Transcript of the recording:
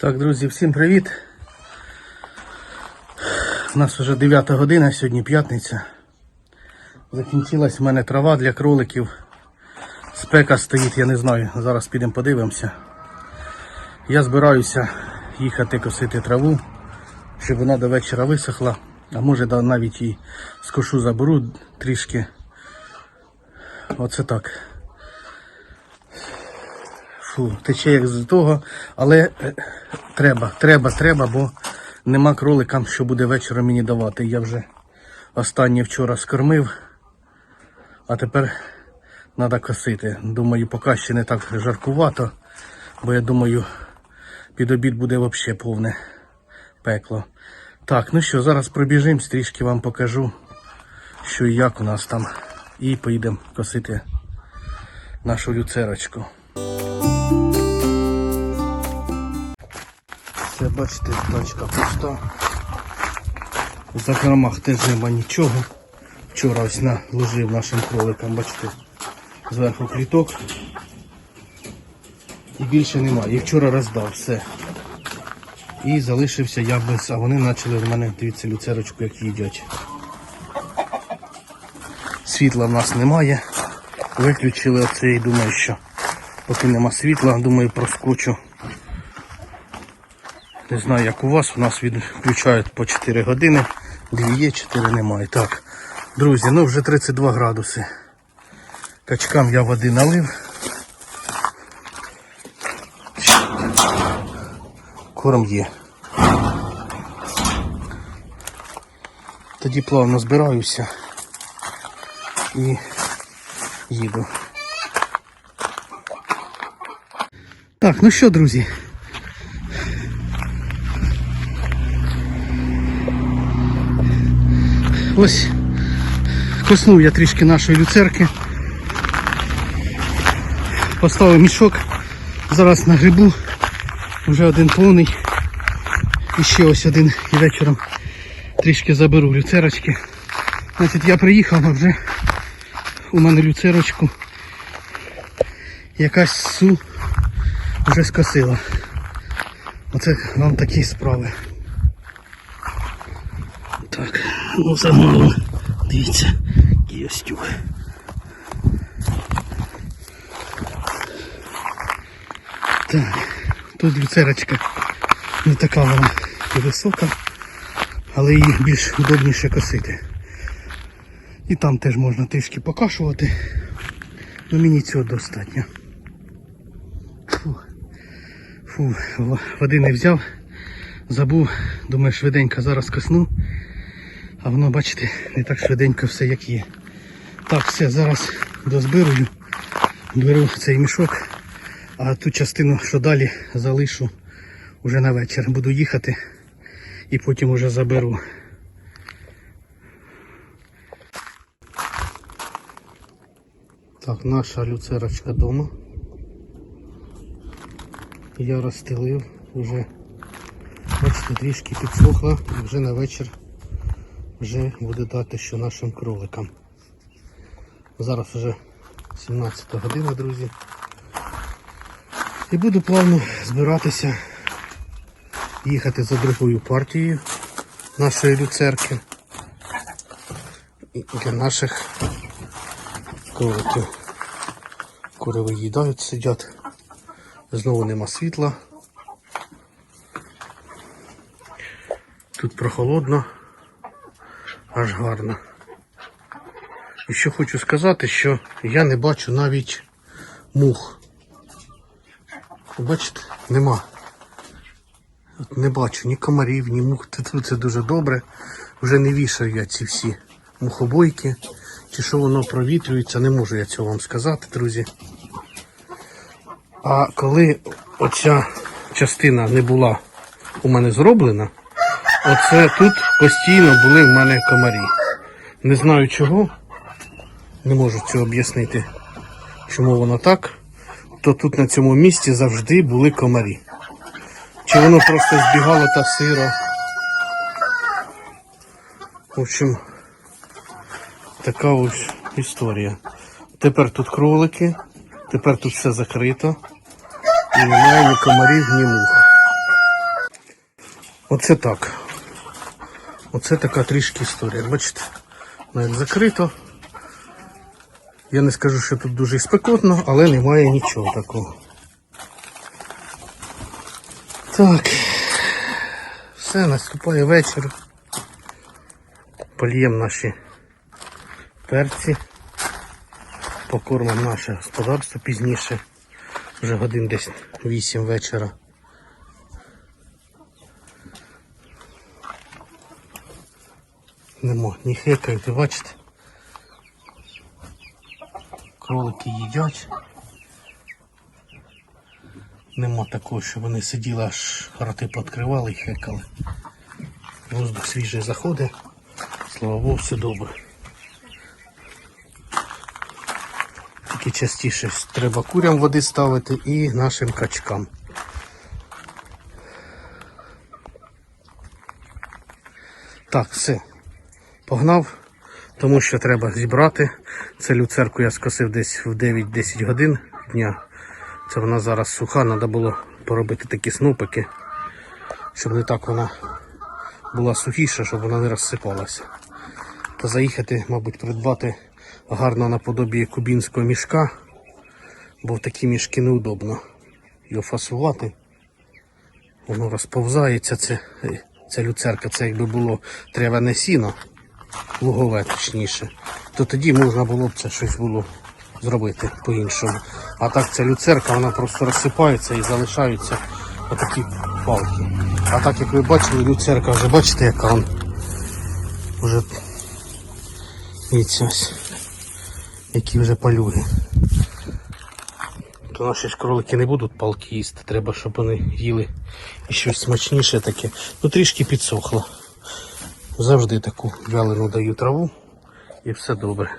Так, друзі, всім привіт. У нас вже 9 година, сьогодні п'ятниця. Закінчилась в мене трава для кроликів. Спека стоїть, я не знаю. Зараз підемо подивимося. Я збираюся їхати косити траву, щоб вона до вечора висохла. А може навіть і скошу заберу трішки. Оце так. Фу, тече як з того, але е, треба, треба, треба, бо нема кроликам, що буде вечором мені давати. Я вже останнє вчора скормив, а тепер треба косити. Думаю, поки ще не так жаркувато, бо я думаю, під обід буде взагалі повне пекло. Так, ну що, зараз пробіжимо, трішки вам покажу, що і як у нас там. І поїдемо косити нашу люцерочку. Це бачите, тачка пуста. В закромах теж нема нічого. Вчора ось наложив нашим кроликам, бачите, зверху кліток. І більше немає. І вчора роздав все. І залишився я без, а вони почали в мене, дивіться, люцерочку як їдять. Світла в нас немає. Виключили оце і думаю, що поки нема світла, думаю, проскочу. Не знаю, як у вас, у нас відключають по 4 години, 2 є, 4 немає. Так, друзі, ну вже 32 градуси. Качкам я води налив. Корм є. Тоді плавно збираюся і їду. Так, ну що, друзі, Ось коснув я трішки нашої люцерки. Поставив мішок. Зараз на грибу. Вже один повний. І ще ось один і вечором трішки заберу люцерочки. Значить я приїхав, а вже у мене люцерочку якась су вже скосила. Оце вам такі справи. Так, ну замало. Дивіться, який остюг. Так, тут люцерочка не така вона і висока, але її більш удобніше косити. І там теж можна трішки покашувати, але мені цього достатньо. Фу, Фу, води не взяв, забув, думаю, швиденько зараз косну. А воно, бачите, не так швиденько все як є. Так, все, зараз дозбирую, беру цей мішок, а ту частину, що далі, залишу вже на вечір. Буду їхати і потім уже заберу. Так, наша люцерочка вдома. Я розстелив, вже бачите, трішки підсохла вже на вечір вже буде дати що нашим кроликам. Зараз вже 17 година, друзі. І буду плавно збиратися їхати за другою партією нашої люцерки для наших кроликів. Кури виїдають, сидять. Знову нема світла. Тут прохолодно аж гарно. І що хочу сказати, що я не бачу навіть мух. Бачите, нема. От не бачу ні комарів, ні мух. Це, це дуже добре. Вже не вішаю я ці всі мухобойки. Чи що воно провітрюється, не можу я цього вам сказати, друзі. А коли оця частина не була у мене зроблена, Оце тут постійно були в мене комарі. Не знаю чого. Не можу цього об'яснити, чому воно так. То тут на цьому місці завжди були комарі. Чи воно просто збігало та сиро. В общем, така ось історія. Тепер тут кролики, тепер тут все закрито. І немає ні комарів, ні мух. Оце так. Оце така трішки історія. Бачите, як закрито. Я не скажу, що тут дуже спекотно, але немає нічого такого. Так. Все, наступає вечір. Поліємо наші перці. Покормимо наше господарство пізніше. Вже годин десь 8 вечора. Нема, ні хекають, ви бачите. Кролики їдять. Нема такого, що вони сиділи аж роти пооткривали і хекали. Воздух свіжий заходить. Слава Богу, все добре. Тільки частіше треба курям води ставити і нашим качкам. Так, все. Погнав, тому що треба зібрати. Це люцерку я скосив десь в 9-10 годин дня. Це вона зараз суха, треба було поробити такі снупики, щоб не так вона була сухіша, щоб вона не розсипалася. Та заїхати, мабуть, придбати гарно наподобі кубінського мішка, бо в такі мішки неудобно його фасувати. Воно розповзається, це, ця люцерка, це якби було травяне сіно, лугове точніше, то тоді можна було б це щось було зробити по-іншому. А так ця люцерка, вона просто розсипається і залишаються отакі палки. А так як ви бачили, люцерка вже бачите, яка вона вже ось, які вже палюги. То наші ж кролики не будуть палки їсти, треба, щоб вони їли і щось смачніше таке. Ну трішки підсохло. Завжди таку вялену даю траву і все добре.